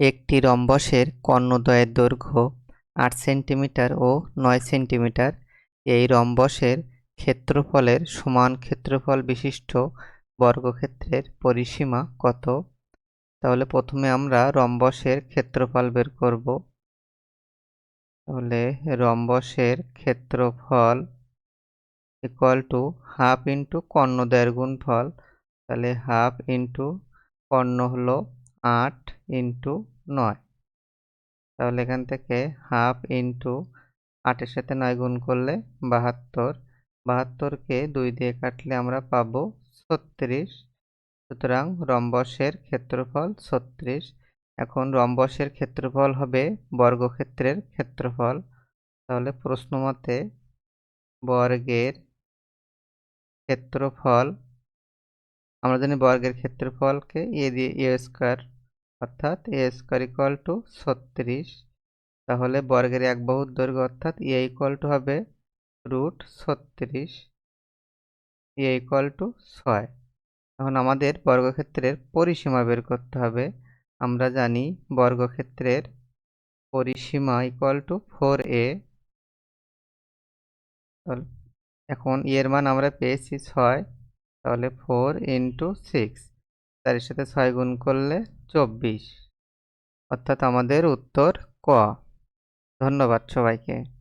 একটি রম্বসের কর্ণদ্বয়ের দৈর্ঘ্য আট সেন্টিমিটার ও নয় সেন্টিমিটার। এই রম্বসের ক্ষেত্রফলের সমান ক্ষেত্রফল বিশিষ্ট বর্গক্ষেত্রের পরিসীমা কত? তাহলে প্রথমে আমরা রম্বসের ক্ষেত্রফল বের করব। তাহলে রম্বসের ক্ষেত্রফল ইকুয়াল টু হাফ ইন্টু কর্ণদ্বয়ের গুণফল। তাহলে হাফ ইন্টু কর্ণ হলো আট ইন্টু নয়। তাহলে এখান থেকে হাফ ইন্টু আটের সাথে নয় গুণ করলে বাহাত্তর। বাহাত্তরকে দুই দিয়ে কাটলে আমরা পাবো ছত্রিশ। সুতরাং রম্বসের ক্ষেত্রফল ছত্রিশ। এখন রম্বসের ক্ষেত্রফল হবে বর্গক্ষেত্রের ক্ষেত্রফল। তাহলে প্রশ্ন মতে বর্গের ক্ষেত্রফল আমরা জানি বর্গের ক্ষেত্রফলকে এ দিয়ে এ স্কোয়ার অর্থাৎ এ স্কোয়ার ইকুয়াল টু ছত্রিশ। তাহলে বর্গের এক বাহুর দৈর্ঘ্য, অর্থাৎ এ ইকুয়াল টু হবে রুট ছত্রিশ এ ইকুয়াল টু ছয়। এখন আমাদের বর্গক্ষেত্রের পরিসীমা বের করতে হবে। আমরা জানি বর্গক্ষেত্রের পরিসীমা ইকুয়াল টু ফোর এ এখন এর মান আমরা পেয়েছি ছয়। তাহলে ফোর ইন্টু সিক্স। তার সাথে ছয় গুণ করলে চব্বিশ। অর্থাৎ আমাদের উত্তর ক। ধন্যবাদ সবাইকে।